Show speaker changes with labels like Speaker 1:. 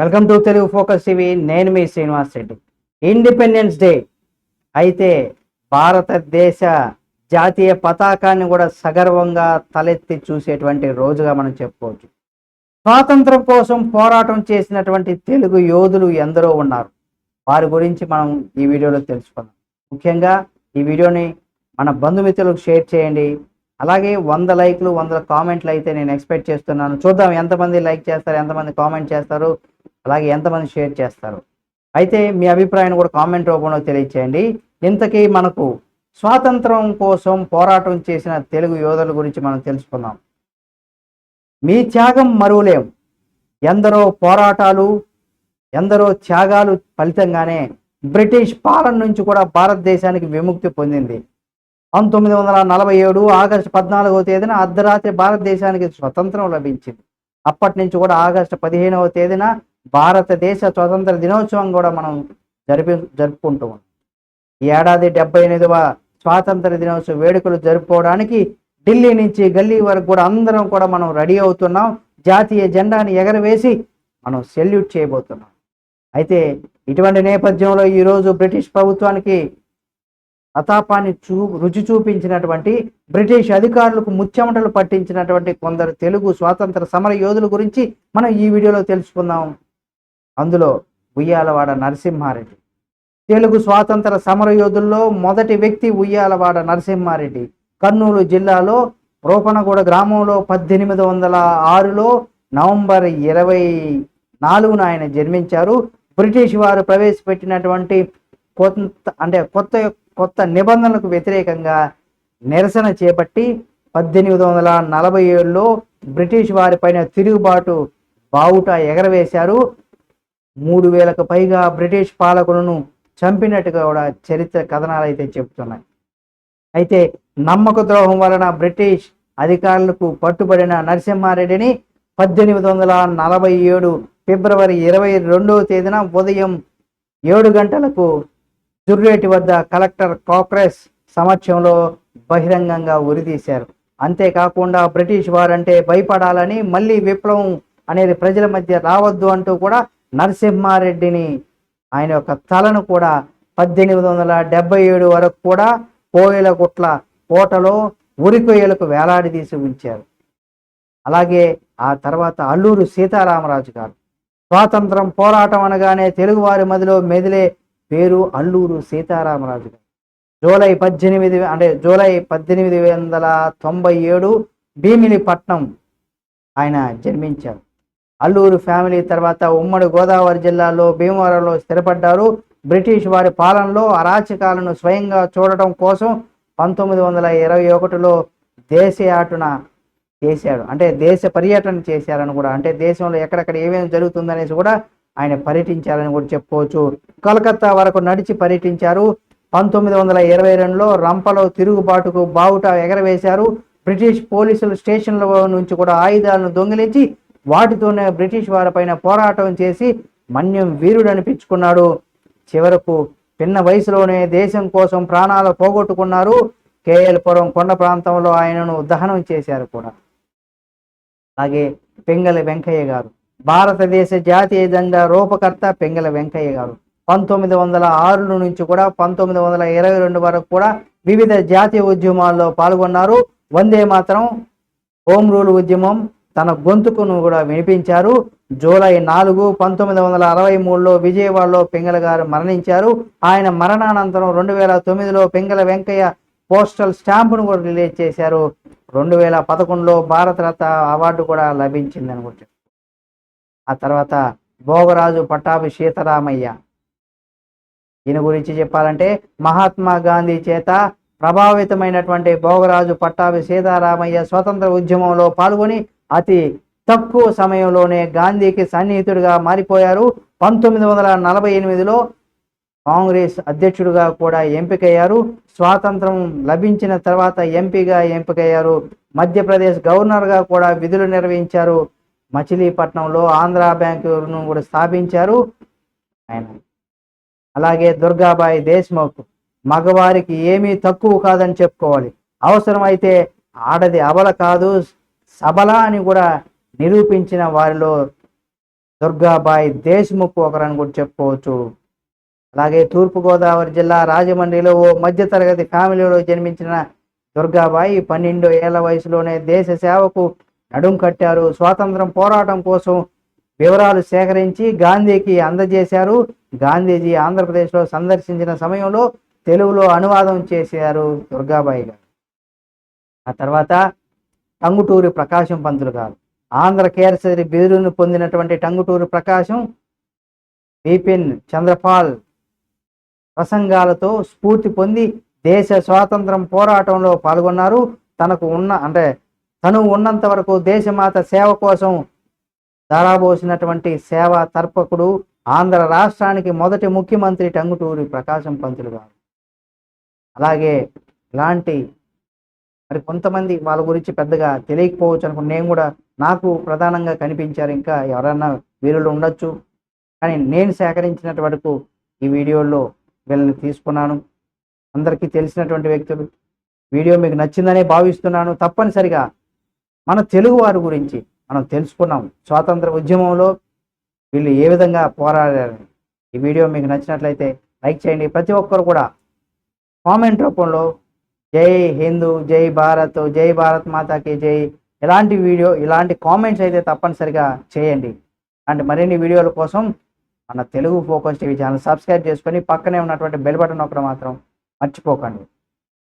Speaker 1: Welcome to Telugu focus TV. నేను మీ Srinivas Reddy. Independence day అయితే భారతదేశ జాతీయ పతాకాన్ని కూడా సగర్వంగా తలెత్తి చూసేటువంటి రోజుగా మనం చెప్పుకోవచ్చు. స్వాతంత్రం కోసం పోరాటం చేసినటువంటి తెలుగు యోధులు ఎందరో ఉన్నారు. వారి గురించి మనం ఈ వీడియోలో తెలుసుకుందాం. ముఖ్యంగా ఈ వీడియోని మన బంధుమిత్రులకు షేర్ చేయండి. అలాగే వంద లైక్లు వందల కామెంట్లు అయితే నేను ఎక్స్పెక్ట్ చేస్తున్నాను. చూద్దాం ఎంతమంది లైక్ చేస్తారు ఎంతమంది కామెంట్ చేస్తారు. అలాగే ఎంతమంది షేర్ చేస్తారు? అయితే మీ అభిప్రాయాన్ని కూడా కామెంట్ రూపంలో తెలియచేయండి. ఇంతకీ మనకు స్వాతంత్రం కోసం పోరాటం చేసిన తెలుగు యోధుల గురించి మనం తెలుసుకుందాం. మీ త్యాగం మరువలేం. ఎందరో పోరాటాలు ఎందరో త్యాగాలు ఫలితంగానే బ్రిటిష్ పాలన నుంచి కూడా భారతదేశానికి విముక్తి పొందింది. పంతొమ్మిది వందల నలభై ఏడు ఆగస్టు పద్నాలుగవ తేదీన అర్ధరాత్రి భారతదేశానికి స్వతంత్రం లభించింది. అప్పటి నుంచి కూడా ఆగస్టు పదిహేనవ తేదీన భారతదేశ స్వతంత్ర దినోత్సవం కూడా మనం జరిపి జరుపుకుంటూ ఉన్నాం. ఈ ఏడాది డెబ్బై ఎనిమిదవ స్వాతంత్ర దినోత్సవ వేడుకలు జరుపుకోవడానికి ఢిల్లీ నుంచి గల్లీ వరకు కూడా అందరం కూడా మనం రెడీ అవుతున్నాం. జాతీయ జెండాని ఎగరవేసి మనం సెల్యూట్ చేయబోతున్నాం. అయితే ఇటువంటి నేపథ్యంలో ఈరోజు బ్రిటిష్ ప్రభుత్వానికి ప్రతాపాన్ని చూ రుచి చూపించినటువంటి బ్రిటిష్ అధికారులకు ముచ్చెమటలు పట్టించినటువంటి కొందరు తెలుగు స్వాతంత్ర సమర యోధుల గురించి మనం ఈ వీడియోలో తెలుసుకుందాం. అందులో ఉయ్యాలవాడ నరసింహారెడ్డి. తెలుగు స్వాతంత్ర సమర యోధుల్లో మొదటి వ్యక్తి ఉయ్యాలవాడ నరసింహారెడ్డి. కర్నూలు జిల్లాలో రోపణగూడ గ్రామంలో పద్దెనిమిది వందల ఆరులో నవంబర్ ఇరవై నాలుగున ఆయన జన్మించారు. బ్రిటిష్ వారు ప్రవేశపెట్టినటువంటి కొత్త అంటే కొత్త కొత్త నిబంధనలకు వ్యతిరేకంగా నిరసన చేపట్టి పద్దెనిమిది వందల నలభై ఏడులో బ్రిటిష్ వారిపైన తిరుగుబాటు బావుట ఎగరవేశారు. మూడు వేలకు పైగా బ్రిటిష్ పాలకులను చంపినట్టుగా కూడా చరిత్ర కథనాలు అయితే చెబుతున్నాయి. అయితే నమ్మక ద్రోహం వలన బ్రిటిష్ అధికారులకు పట్టుబడిన నరసింహారెడ్డిని పద్దెనిమిది వందల నలభై ఏడు ఫిబ్రవరి ఇరవై రెండవ తేదీన ఉదయం ఏడు గంటలకు దుర్రేటి వద్ద కలెక్టర్ కాక్రెస్ సమక్షంలో బహిరంగంగా ఉరితీశారు అంతేకాకుండా బ్రిటిష్ వారంటే భయపడాలని మళ్ళీ విప్లవం అనేది ప్రజల మధ్య రావద్దు అంటూ కూడా నరసింహారెడ్డిని ఆయన యొక్క తలను కూడా పద్దెనిమిది వందల డెబ్బై ఏడు వరకు కూడా కోయల గుట్ల కోటలో ఉరికొయ్యలకు వేలాడదీసి ఉంచారు. అలాగే ఆ తర్వాత అల్లూరు సీతారామరాజు గారు. స్వాతంత్రం పోరాటం అనగానే తెలుగువారి మదిలో మెదిలే పేరు అల్లూరు సీతారామరాజు గారు. జూలై పద్దెనిమిది అంటే జూలై పద్దెనిమిది వందల తొంభై ఏడు భీమిలిపట్నం ఆయన జన్మించారు. అల్లూరు ఫ్యామిలీ తర్వాత ఉమ్మడి గోదావరి జిల్లాలో భీమవరంలో స్థిరపడ్డారు. బ్రిటిష్ వారి పాలనలో అరాచకాలను స్వయంగా చూడటం కోసం పంతొమ్మిది వందల ఇరవై ఒకటిలో దేశయాటున చేశాడు. అంటే దేశ పర్యటన చేశారని కూడా అంటే దేశంలో ఎక్కడెక్కడ ఏమేమి జరుగుతుందనేసి కూడా ఆయన పర్యటించారని కూడా చెప్పుకోవచ్చు. కలకత్తా వరకు నడిచి పర్యటించారు. పంతొమ్మిది వందల ఇరవై రెండులో రంపలో తిరుగుబాటుకు బావుట ఎగరవేశారు. బ్రిటిష్ పోలీసులు స్టేషన్ల నుంచి కూడా ఆయుధాలను దొంగిలించి వాటితోనే బ్రిటిష్ వారిపైన పోరాటం చేసి మన్యం వీరుడు అనిపించుకున్నాడు చివరకు పిన్న వయసులోనే దేశం కోసం ప్రాణాలు పోగొట్టుకున్నారు. కేఎల్పురం కొండ ప్రాంతంలో ఆయనను దహనం చేశారు కూడా. అలాగే పెంగల వెంకయ్య గారు. భారతదేశ జాతీయ జెండా రూపకర్త పెంగల వెంకయ్య గారు. పంతొమ్మిది వందల ఆరు నుంచి కూడా పంతొమ్మిది వందల ఇరవై రెండు వరకు కూడా వివిధ జాతీయ ఉద్యమాల్లో పాల్గొన్నారు. వందే మాత్రం హోం రూల్ ఉద్యమం తన గొంతుకును కూడా వినిపించారు. జూలై నాలుగు పంతొమ్మిది వందల అరవై మూడులో విజయవాడలో పింగళ గారు మరణించారు. ఆయన మరణానంతరం రెండు వేల తొమ్మిదిలో పింగళ వెంకయ్య పోస్టల్ స్టాంపును కూడా రిలీజ్ చేశారు. రెండు వేల పదకొండులో భారతరత్న అవార్డు కూడా లభించింది అనుకుంటా ఆ తర్వాత భోగరాజు పట్టాభి సీతారామయ్య. దీని గురించి చెప్పాలంటే మహాత్మా గాంధీ చేత ప్రభావితమైనటువంటి భోగరాజు పట్టాభి సీతారామయ్య స్వతంత్ర ఉద్యమంలో పాల్గొని అతి తక్కువ సమయంలోనే గాంధీకి సన్నిహితుడిగా మారిపోయారు. పంతొమ్మిది వందల నలభై ఎనిమిదిలో కాంగ్రెస్ అధ్యక్షుడిగా కూడా ఎంపికయ్యారు. స్వాతంత్రం లభించిన తర్వాత ఎంపీగా ఎంపికయ్యారు. మధ్యప్రదేశ్ గవర్నర్గా కూడా విధులు నిర్వహించారు. మచిలీపట్నంలో ఆంధ్ర బ్యాంకును కూడా స్థాపించారు. ఆయన అలాగే దుర్గాబాయి దేశ్ముఖ్ మగవారికి ఏమీ తక్కువ కాదని చెప్పుకోవాలి. అవసరమైతే ఆడది అబల కాదు. సబల అని కూడా నిరూపించిన వారిలో దుర్గాబాయి దేశ్ముఖ్ ఒకరని కూడా చెప్పుకోవచ్చు. అలాగే తూర్పుగోదావరి జిల్లా రాజమండ్రిలో ఓ మధ్యతరగతి ఫ్యామిలీలో జన్మించిన దుర్గాబాయి పన్నెండు ఏళ్ళ వయసులోనే దేశ సేవకు నడుం కట్టారు. స్వాతంత్రం పోరాటం కోసం వివరాలు సేకరించి గాంధీకి అందజేశారు. గాంధీజీ ఆంధ్రప్రదేశ్లో సందర్శించిన సమయంలో తెలుగులో అనువాదం చేశారు దుర్గాబాయి గారు. ఆ తర్వాత టంగుటూరి ప్రకాశం పంతులు గారు. ఆంధ్ర కేసరి బిరుదును పొందినటువంటి టంగుటూరి ప్రకాశం బిపిన్ చంద్రపాల్ ప్రసంగాలతో స్ఫూర్తి పొంది దేశ స్వాతంత్రం పోరాటంలో పాల్గొన్నారు. తనకు ఉన్న అంటే తను ఉన్నంత వరకు దేశమాత సేవ కోసం ధరాబోసినటువంటి సేవా తర్పకుడు ఆంధ్ర రాష్ట్రానికి మొదటి ముఖ్యమంత్రి టంగుటూరి ప్రకాశం పంతులు గారు. అలాగే ఇలాంటి మరి కొంతమంది వాళ్ళ గురించి పెద్దగా తెలియకపోవచ్చు అనుకుని నేను కూడా నాకు ప్రధానంగా కనిపించారు ఇంకా ఎవరన్నా వీరులు ఉండొచ్చు. కానీ నేను సేకరించినటువంటి వరకు ఈ వీడియోలో వీళ్ళని తీసుకున్నాను. అందరికీ తెలిసినటువంటి వ్యక్తులు. వీడియో మీకు నచ్చిందనే భావిస్తున్నాను. తప్పనిసరిగా మన తెలుగు వారి గురించి మనం తెలుసుకున్నాం. స్వాతంత్ర ఉద్యమంలో వీళ్ళు ఏ విధంగా పోరాడారని ఈ వీడియో మీకు నచ్చినట్లయితే లైక్ చేయండి. ప్రతి ఒక్కరు కూడా కామెంట్ రూపంలో జై హిందూ జై భారత్ జై భారత్ మాతాకి జై. ఇలాంటి వీడియో ఇలాంటి కామెంట్స్ అయితే తప్పనిసరిగా చేయండి. అండ్ మరిన్ని వీడియోల కోసం మన Telugu focus TV channel subscribe చేసుకొని పక్కనే ఉన్నటువంటి బెల్ బటన్ ఒకటి మాత్రం మర్చిపోకండి.